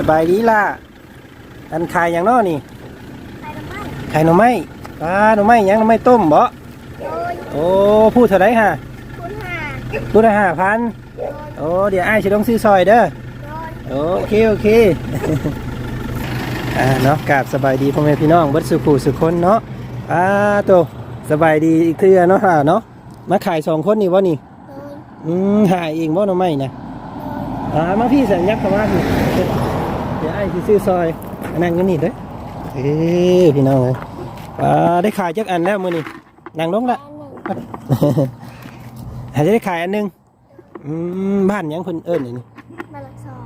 สบายดีล่ะ อันขายอย่างน้อนี่ใครทำไมขายหน่อไม้ปลาหน่อไม้หยังหน่อไม้ต้มบ่โดยโอ้พูดเท่าไรฮะคุณหาพูดละห้าพันโดยโอ้เดี๋ยวไอ้ายสิต้องซื้อซอยเด้อโดยโอเคโอเคอ่าเนาะกราบสบายดีพ่อแม่พี่น้องเบิดสุขูสุขคนเนาะอ่าโตสบายดีอีกเทื่อเนาะฮะเนาะมาขายสองคนนี่วะนี่โดยอืมหายเองบ่หน่อไม้นะอ่ามาพี่สัญญักเข้ามาพี่เดี๋ยวไอ้สิซื้อซอยอันนั่งกันนี่เด้อเอ้ยพี่น้องเอ้ยอ่าได้ขายจักอันแล้วมื้อนี้นั่งลงละอันหนึ่งอาจจะได้ขายอันหนึงอืมบ้านหยังเพิ่นเอิ้นนี่มาลักสอง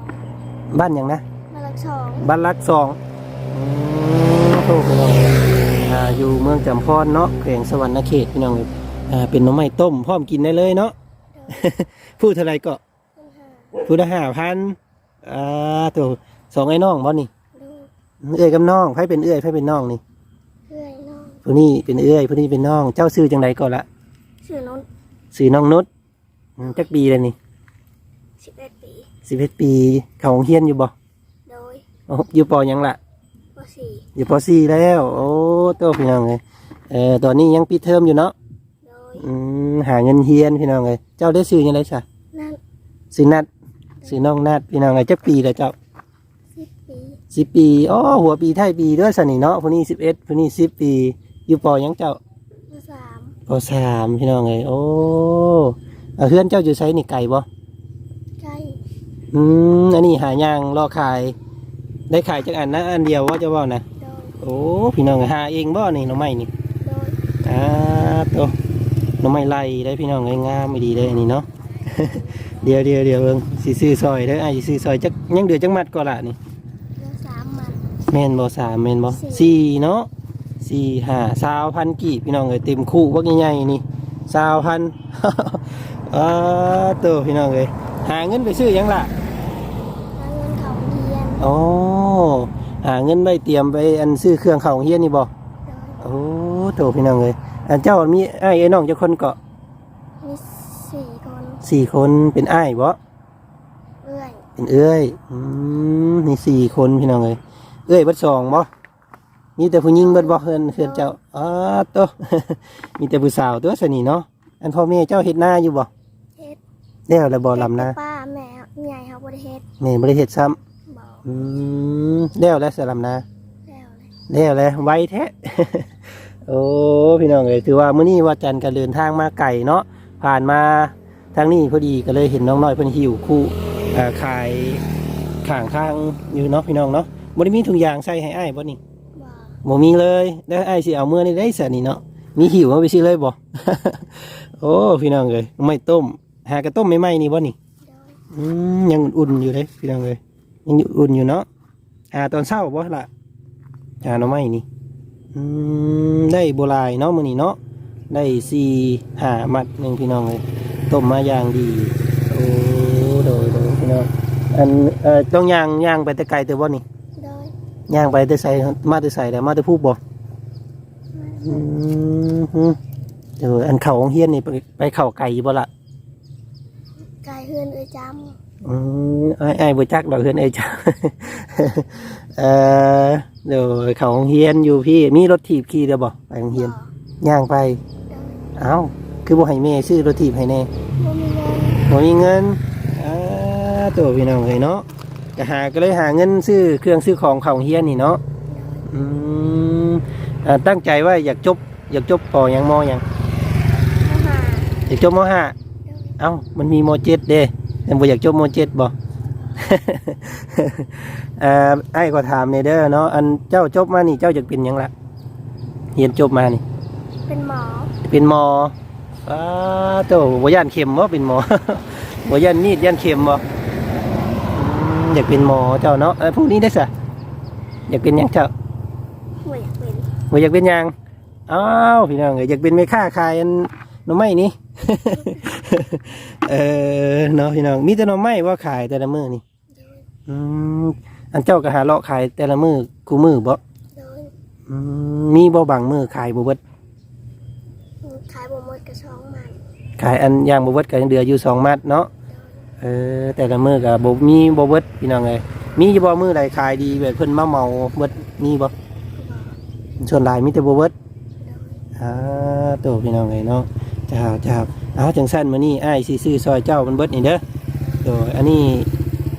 บ้านหยังนะ มาลักสองบ้านรักสองอืมโอ้พี่น้องเอ้ยอ่าอยู่เมืองจำพรเนาะแขวงสวรรณเขตพี่น้องเอ้ยอ่าเป็นหน่อไม้ต้มพร้อมกินได้เลยเนาะ พูดเท่าไหรก็ คุณหาพูดละห้าพันอ่าตัว สองไอ้น้องบ่นี่ลูกเอื้อยกับน้องไผเป็นเอื้อยไผเป็นน้องนี่เพื่อนน้องผู้นี้เป็นเอื้อยผู้นี้เป็นน้อง เจ้าซื้อจังไดก็ละชื่อน้องซื้อน้องนุชอืมจักปีเลยนี่สิบเอ็ดปี สิบเอ็ดปีเขาโรงเฮียนอยู่บ่โดยโอ้อยู่ปอหยังละปสี่อยู่ปอสี่แล้ว โอ้ตัวพี่น้องเลยเออตอนนี้ยังปิดเทอมอยู่เนาะโดยอืมหาเงินเฮียนพี่น้องเลยเจ้าได้ซื้อยังไงซะนั่นซื้อนัดซื้อน้องนัดพี่น้องเลยจักปีแล้วเจ้าสิบปี สิบปีอ๋อหัวปีไทยปีด้วยสนิเนาะผู้นี้สิบเอ็ดผู้นี้สิบปี อยู่ปอหยังเจ้าปสามปอสามพี่น้องเลยโอ้เอาเพื่อนเจ้าอยู่ไซนี่ไก่บ่ใกล้อืมอันนี้หายางรอขาย ได้ขายจากอันนะอันเดียวว่าจะว่านะโดยโอ้พี่น้องหาเองบ่นี่หน้องไม้นี่โดยอ่าตัวหน้องไม้ไล่ได้พี่น้องเลยงามไม่ดีเลยอันนี้เนาะ เดี๋ยวเดี๋ยวเดี๋ยวเบิ่งสิซื้อซอยได้อไอ้ายสิซื้อซอยจักยังเดือจักมัดก็ละนี่เดือนสามมัน แม่นบ่สามแม่นบ่สี่สี่เนาะสี่ห้าสาวพันกี่พี่น้องเลยเต็มคู่ว่าใหญ่ๆนี่สาวพันอ่าตัวพี่น้องเลยหาเงินไปซื้อหยังล่ะแล้วเงินเขาเรียนอ๋อหาเงินไปเตรียมไปอันซื้อเครื่องเขาโรงเฮียนนี่บ่โดยโอ้โตพี่น้องเลยอันเจ้ามีไอ้ายไอ้น้องเจ้าคนเกาะมีสี่คนสี่คนเป็นไอ้ายบ่เอื้อยเป็นเอ้ยอืมมีสี่คนพี่น้องเลย เอ้ยเบิดสองบ่มีแต่ผู้หญิงเบิดบ่เฮือนเฮือนเจ้าอ๋อโตมีแต่ผู้สาวตัวสนิเนาะอันพ่อแม่เจ้าเฮ็ดนาอยู่บ่เฮ็ดแล้วแล้วบ่ลำนาป้าแม่ใหญ่เขาบริเฮ็ดแม่บ่ได้เฮ็ดซ้ำบอกอืมแล้วแล้วสลำนาแล้วเลยแล้วแล้วไวแท้โอ้พี่น้องเอ้ยถือว่ามื้อนี้ว่าจันทร์ก็เดินทางมาไกลเนาะผ่านมาทางนี้พอดีก็เลยเห็นน้องน้อยเพิ่นหิวคู่เอ่อขายข้างทางอยู่เนาะพี่น้องเนาะ บ่ได้มีถุงยางใส่ให้อ้ายบ่นี่บอกบ่มีเลยแล้วอ้ายสิเอามื้อนี้ได้ซะนี่เนาะมีหิวมาไปสิเลยบ่ โอ้พี่น้องเอ้ยไม่ต้ม หากระต้มใหม่ๆนี่บ่นี่โดยอืมยังอุ่นๆอยู่เลยพี่น้องเอ้ยยังอุ่นอยู่เนาะหาตอนเช้าบ่ล่ะหาหน่อไม้นี่อืมได้โบรายเนาะมื้อนี้เนาะได้สี่หามัดหนึ่งพี่น้องเลยต้มมาอย่างดีโอ้โดยโดยพี่น้องอันเอ่อต้องย่างย่างไปแต่ไกลแต่ว่านี่โด ยย่างไปแต่ใส่มาแต่ใส่แต่มาแต่ผู้บ่อืมฮึเดี๋ยวอันเข่าของเฮียนนี่ไปไปเข่าไก่อยู่บ่ละกายเฮือนเอ้ยจอืมไอ้ไอ้ายบ่จักดอกเฮือนไอ้จ้าเอ่อเดี๋ยวเข่าของเฮียนอยู่พี่มีรถถีบขี่เดี๋ยวบ่ไปของำเฮียนบอกย่างไปโดยเอ้าคือบ่ให้แม่ซื้อรถถีบให้แน่บ่มีเงินบ่มีเงินอ่าตัวพี่น้องเอ้ยเนาะ จะหาก็เลยหาเงินซื้อเครื่องซื้อของของเฮียนนี่เนาะอืมอ่าตั้งใจว่าอยากจบ อยากจบปอหยังมอหยังมาหาอยากจบมห้าเอ้ามันมีมเจ็ดเด้แต่บ่อยากจบมเจ็ดบ่เอ่อไอ้ก็ถามในเด้อเนาะอันเจ้าจบมานี่เจ้าอยากเป็นหยังละเรียนจบมานี่ เป็นหมอ เป็นหมออ้าโตบ่ย่านเข็มบ่เป็นหมอ บ่ย่านมีดย่านเข็มบ่ อืมอยากเป็นหมอเจ้าเนาะเอ้ยผู้นี้ได้ซะอยากเป็นหยังเจ้าหัวอยากเป็นบ่อยากเป็นหยังอ้าวพี่น้องเอ้ยอยากเป็นแม่ค้าขายอันหน่อไม้นี่ เออเนาะพี่น้องมีแต่หน่อไม้ว่าขายแต่ละมื้อนี่โดยอืมอันเจ้าก็หาเลาะขายแต่ละมื้อกูมื้อบ่โดยอืมมีบ่บางมื้อขายบ่เบิดขายบ่หมดกระช่องมันขายอันย่างบเบิดก็ยังเดืออยู่สองมัดเนาะเออ แต่ละมือกับบมีบเบิดพี่น้องเลยมีอยู่บ่มือใดขายดีแบบเพิ่นมาเมาเบิดมีบ่บอกส่วนหลายมีแต่บ่เบิดโดยอ่าโตพี่น้องเอ้ยเนาะเจ้าเจ้าเอาจังซั่นมื้อนี้อ้ายสิซื้อซอยเจ้ามันเบิดนี่เด้อโดยอันนี้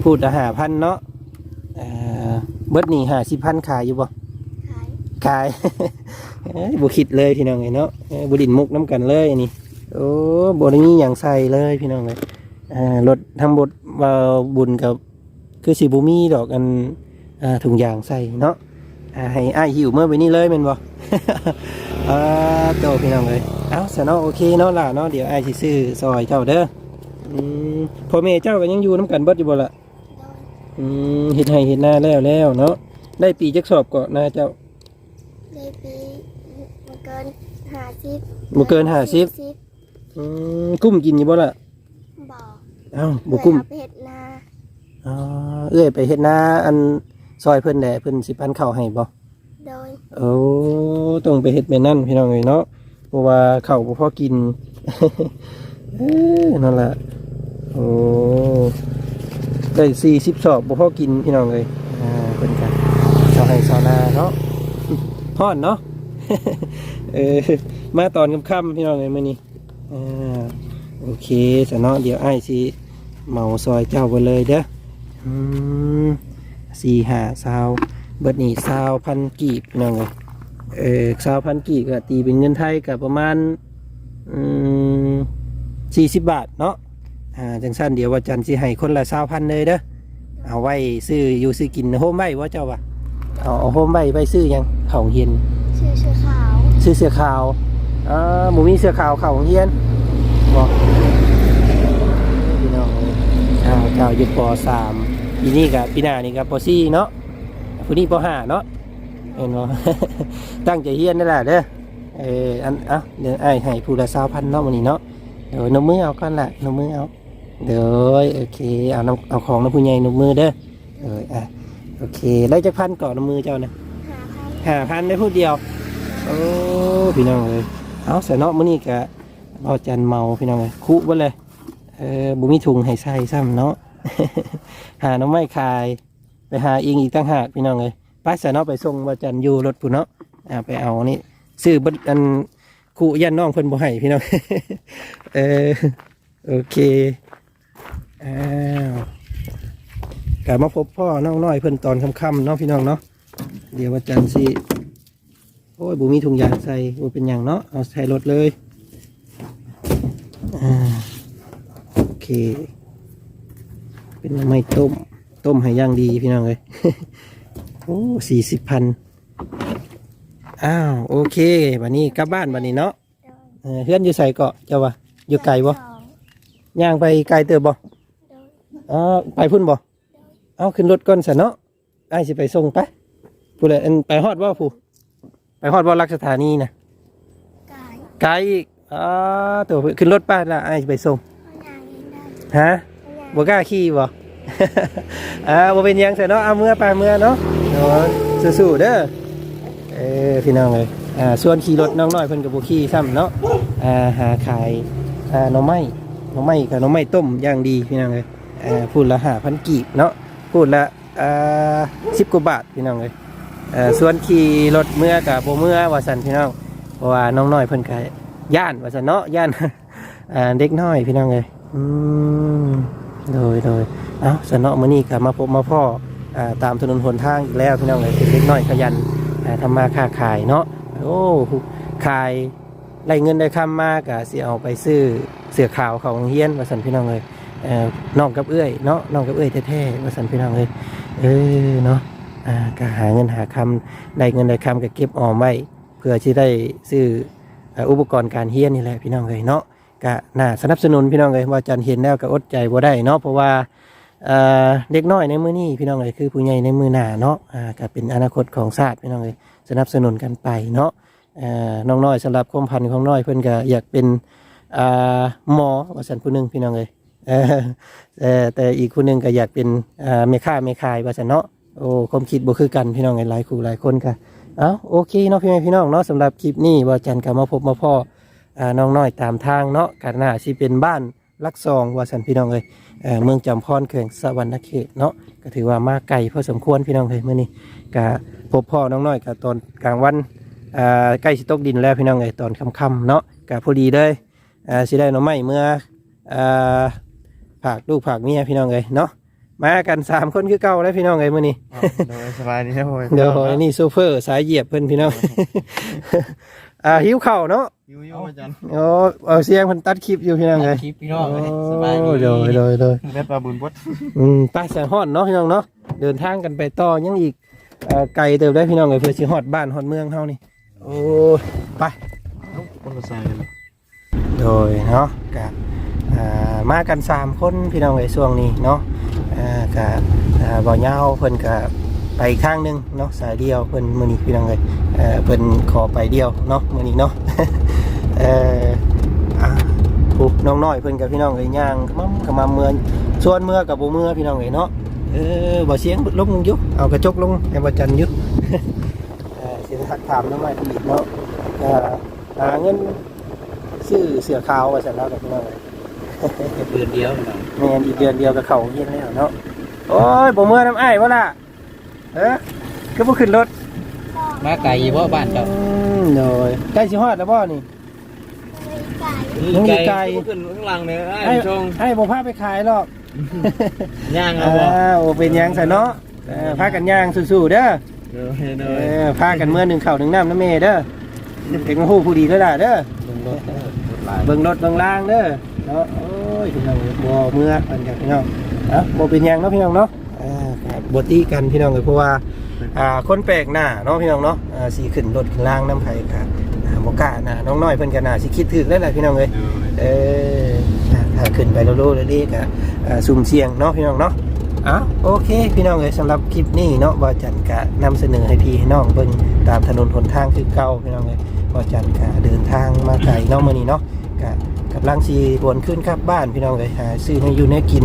พูดละ5,000เนาะเอ่อเบิดนี่50,000ขายอยู่บ่ขายขายเอ้ยบุคิดเลยพี่น้องไงเนาะเอ้ยบุดินมุกน้ำกันเลยนี่โอ้บได้มีอย่างใส่เลยพี่น้องเลย อ่ารถทำบทว่าบุญกับคือสีบุมีดอกอันอ่าถุงยางใส่เนาะอ่าให้อ้ายหิวเมื่อไปนี่เลยแม่นบ่ อ่าโตพี่น้องเลยเอาสเนาะโอเคเนาะล่ะเนาะเดี๋ยวอ้ายสิซื้อซอยเจ้าเด้ออืมพ่อแม่เจ้าก็ยังอยู่น้ำกันเบิดอยู่บ่ล่ะโดยอืมเฮ็ดให้เฮ็ดหน้าแล้วแล้วเนาะได้ปีจักสอบก็นาเจ้า ในปีมันเกินห้าสิบบ่เกินห้าสิบสิบอืมกุ้มกินอยู่บ่ล่ะบอก เอ้าบ่กุ้มเคยเอาไปเห็ดนาอ๋อเอ้ยไปเฮ็ดนาอันซอยเพิ่นแหละเพิ่นสิปันข้าวให้บ่โดยโอ้ต้องไปเฮ็ดแม่นั่นพี่น้องเอ้ยเนาะเพราะว่าข้าวบ่พอกินเอ้อนั่นล่ะโอ้ได้40สอบบ่พอกินพี่น้องเอ้ยอ่าเพิ่นก็ชาวไร่ชาวนาเนาะฮ้อนเนาะเออมาตอนค่ำๆพี่น้องเอ้ยมื้อนี้อ่าโอเคซะเนาะเดี๋ยวอ้ายสิ เหมาซอยเจ้าไปเลยเด้ออืมสี่หาซาวเบิดนี่ซาวพันกีบพี่น้องเลยเออซาวพันกีบก็ตีเป็นเงินไทยก็ประมาณอืมสี่สิบบาทเนาะอ่าจังสั้นเดี๋ยวว่าจันสิให้คนละซาวพันเลยเด้อเอาไว้ซื้ออยู่ซื้อกินโฮมไว้ว่าเจ้าวะเอาเอาโฮมไว้ไว้ซื้อหยังเข่าเฮียนชื่อชื่อขาวซื้อเสื้อขาวอ่าหมูมีเสื้อขาวเข่าเฮียนบอกพี่น้องเอ้ย อ้าวเจ้าอยู่ปสามปีนี้กับปีหน้านี่กับปสี่เนาะผู้นี้ปห้าเนาะเห็นบ่ ตั้งใจเฮียนนั่นแหละเด้อเอออันเอะเดี๋ยวไอ้ายให้ผู้ละสาวพันเนาะวันนี้เนาะเดี๋ยวนมมือเอาก่อนละนมมือเอาเดี๋ยวโอเคเอาน้ำเอาของน้ำผู้ใหญ่นมมือเด้อเอออะโอเคได้จักพันก่อนนมมือเจ้านะหาพันห้าพันได้พูดเดียวโอ้พี่น้องเลยเอาใส่เนาะมื้อนี้กะเอาจันเมาพี่น้องเลยคุบ่เลย เออบุมีถุงให้ใส่ซ้ำเนาะ หาน้องไม้คาย ไปหาเองอีกตั้งหากพี่น้องเลยไปใส่เนาะไปส่งว่าจันอยู่รถผู้เนาะอ่าไปเอานี่ซื้อบัดอันคู่ยันน้องเพิ่นบ่ให้พี่น้อง เออโอเคอ้าวกลับมาพบพ่อน้องน้อยเพิ่นตอนค่ำๆเนาะพี่น้องเนาะเดี๋ยวว่าจันสิโอ้ยบุมีถุงยางใส่บ่เป็นอย่างเนาะเอาใส่รถเลยอ่าโอ เค เป็นหน่อไม้ต้ม ต้มให้ย่างดีพี่น้องเลยโอ้สี่สิบพันอ้าว โอเควันนี้กลับบ้านวันนี้เนาะโดยเออเพื่อนอยู่ใส่เกาะเจ้าวะอยู่ไกลบ่สองย่างไปไกลเติบบ่โดยอ๋อไปพุ่นบ่เอาขึ้นรถก่อนซะเนาะไอ้ายสิไปส่งไปผู้ใดอันไปฮอดบ่ผู้ไปฮอดบ่รักสถานีนะกายไกลอีกอ๋อตัวขึ้นรถป้าละไอ้ายสิไปส่งเอาอย่างนี้ได้ ฮะเอาอย่างบ่กล้าขี่บ่อ่าบ่เป็นหยังเสียเนาะเอาเมื่อไปเมื่อเนาะเนาะสู้ๆเด้อเออพี่น้องเลยอ่าส่วนขี่รถน้องน้อยเพิ่นก็บ่ขี่ซ้ำเนาะอ่าหาขายอ่าหน่อไม้หน่อไม้กับหน่อไม้ต้มอย่างดีพี่น้องเลยอ่าพูดละ5,000กีบเนาะพูดละอ่า10กว่าบาทพี่น้องเลยเอ่อส่วนขี่รถเมื่อกับบ่เมื่อว่าซั่นพี่น้องเพราะว่าน้องน้อยเพิ่นก็ย่านว่าซั่นเนาะย่านอ่าเด็กน้อยพี่น้องเลย อืมโดยโดยเอ้าสนอมื้อนี้ก็มาพบมาพ่ออ่าตามถนนหนทางอีกแล้วพี่น้องเลยเป็นเด็กน้อยขยันอ่าทำมาค้าขายเนาะโอ้ขายได้เงินได้คำมากก็สิเอาไปซื้อเสื้อขาวของเฮียนว่าซั่นพี่น้องเลยเอ่อน้องกับเอื้อยเนาะน้องกับเอื้อยแท้ๆว่าซั่นพี่น้องเลยเออเนาะอ่าก็หาเงินหาคำได้เงินได้คำก็เก็บออมไว้เพื่อที่ได้ซื้ออุปกรณ์การเฮียนนี่แหละพี่น้องเลยเนาะ ก็น่าสนับสนุนพี่น้องเลยว่าจันเห็นแล้วก็อดใจบ่ได้เนาะเพราะว่าเด็กน้อยในมือนี้พี่น้องเลยคือผู้ใหญ่ในมือหน้าเนาะอ่าก็เป็นอนาคตของชาติพี่น้องเลยสนับสนุนกันไปเนาะน้องน้อยสำหรับความพันธ์ของน้อยเพิ่อนก็อยากเป็นหมอว่าสันผู้หนึงพี่น้องเลยแต่อีกคนหนึงก็อยากเป็นเมค่าเมคายว่าสันเนาะโอ้ความคิดบ่คือกันพี่น้องเลยหลายคู่หลายคนก็เอาโอเคเนาะพี่แม่พี่น้องเนาะสำหรับคลิปนี้ว่าจันกับมาพบมาพ่อ น้องน้อยตามทางเนาะกันหน้าสิเป็นบ้านลักซองว่าสันพี่น้องเลยเอ่อเมืองจำพรแขวงสะวรรณเขตเนาะก็ถือว่ามาไกลพอสมควรพี่น้องเลยเมื่อนี้ก็พบพ่อน้องน้อยกับตอนกลางวันอ่าใกล้สิตกดินแล้วพี่น้องเลยตอนค่ำๆเนาะก็พอดีเลยอ่าสิได้หน้องไม้เมื่ออ่าผากลูกผากเมียพี่น้องเลยเนาะมากันสามคนคือเก่าแล้วพี่น้องเลยมื่อนี้โดยสบายดีนะพ่อเดี๋ยวนี่โซเฟอร์สายเหยียบเพิ่นพี่น้อง อ่าหิวเข่าวเนาะยูยูอาจารย์โอ้เอาเสียงเพิ่นตัดคลิปอยู่พี่น้องเลยคลิปพี่น้องเลยสบายโอ้ดีโดยโดยโดยได้ปลาบุญบดอืมไปแสนฮอดเนาะพี่น้องเนาะเดินทางกันไปต่อยังอีกเอ่อไกลเติบได้พี่น้องเลยเพื่อสิฮอดบ้านฮอดเมืองเฮานี่โอ้ยไปคนละสายกันโดยเนาะกะอ่ามากันสามคนพี่น้องเลยช่วงนี้เนาะอ่ากะอ่าบ่ยาวเพิ่นกะ ไปอีกข้างหนึงเนาะสายเดียวเพิ่นมื้อนี้พี่น้องเลยเอ่อเพิ่นขอไปเดียวเนาะมื้อนี้เนาะเอ่ออ่าผู้น้องน้อยเพิ่นกับพี่น้องเลยย่างมั่มกับมาเมืองส่วนเมื่อกับบ่เมื่อพี่น้องเลยเนาะเออบ่เสียงลงอยุเอากระจกลงให้บ่จันอยุเอ่อสิทักถามน้องน้อยอีกเนาะเอ่อหาเงินซื้อเสื้อขาวว่าซั่นแล้วกับพี่น้องเลยเดือนเดียวพี่น้องแม่นอีกเดือนเดียวกับเขาเย็นแล้วเนาะโอ้ยบ่เมื่อน้ำอ้ายวะล่ะ เอ้อก็บ่ขึ้นรถมาไกลอยู่บ่บ้านเจ้าอืมโดยใกล้สิฮอดแล้วบ่นี่เลยไก่นี่ไกลขึ้นข้างหลังเนี่ยให้ให้บ่พาไปขายหรอกย่างเอาอ่าบ่โอ้เป็นหยังซะเนาะเออพากันย่างสู้ๆเด้อโดยโดเอยอพากันเมื่อหนึ่งข้าวหนึ่งน้ำน้ำเมเด้อเป็นฮู้ผู้ดีเด้อล่ะเด้อลงรถเด้อรถหลายเบิ่งรถเบิ่งล่างเด้อเนาะโอ้ยพี่น้องบ่เมื่อกันครับพี่น้องเอ้าบ่เป็นหยังเนาะพี่น้องเนาะอ่าครั บบ่ตีกันพี่น้องเลยเพราะว่าอ่าคนแปลกหน้าเนาะพี่น้องเนาะอ่าสิขึ้นรถขึ้นล่างน้ำไผครับอ่าบ่กล้าหน้าน้องน้อยเพิ่นก็น่าสิคิดถึกแล้วล่ะพี่น้องเอ้ยโดยเอออ่าถ้าขึ้นไปโลโลเลยดีก็อ่าสุ่มเสี่ยงเนาะพี่น้องเนาะอ้าวโอเค พี่น้องเอ้ยสำหรับคลิปนี้เนาะบ่จันกะนำเสนอให้พี่ให้น้องเบิ่งตามถนนหนทางคือเก่าพี่น้องเอ้ยบ่จันกะเดินทางมาไกลเนาะมื้อนี้เนาะกะกำลังสิวนขึ้นครับบ้านพี่น้องเอ้ยหาซื้อให้อยู่ให้กิน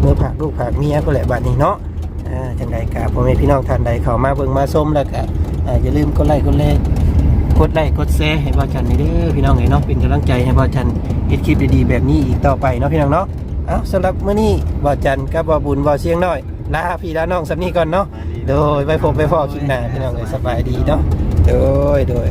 เมื่อผักลูกผักเมียก็แหละบัดนี้เนาะอ่า จังไดกะพ่อแม่พี่น้องท่านใดเข้ามาเบิ่งมาชมแล้วก็อ่าอย่าลืมกดไลค์กดแชร์กดไลค์กดแชร์ให้บ่าวจันนี่เด้อพี่น้องเอ้ยเนาะเป็นกำลังใจให้บ่าวจันเฮ็ดคลิปดีๆแบบนี้อีกต่อไปเนาะพี่น้องเนาะเอ้าสำหรับมื้อนี้บ่าวจันกับบ่าวบุญบ่าวเสียงน้อยลาพี่ลาน้องสำนี้ก่อนเนาะโดยไปพบไปพอคลิปหน้าพี่น้องเอ้ยสบายดีเนาะโดยโดย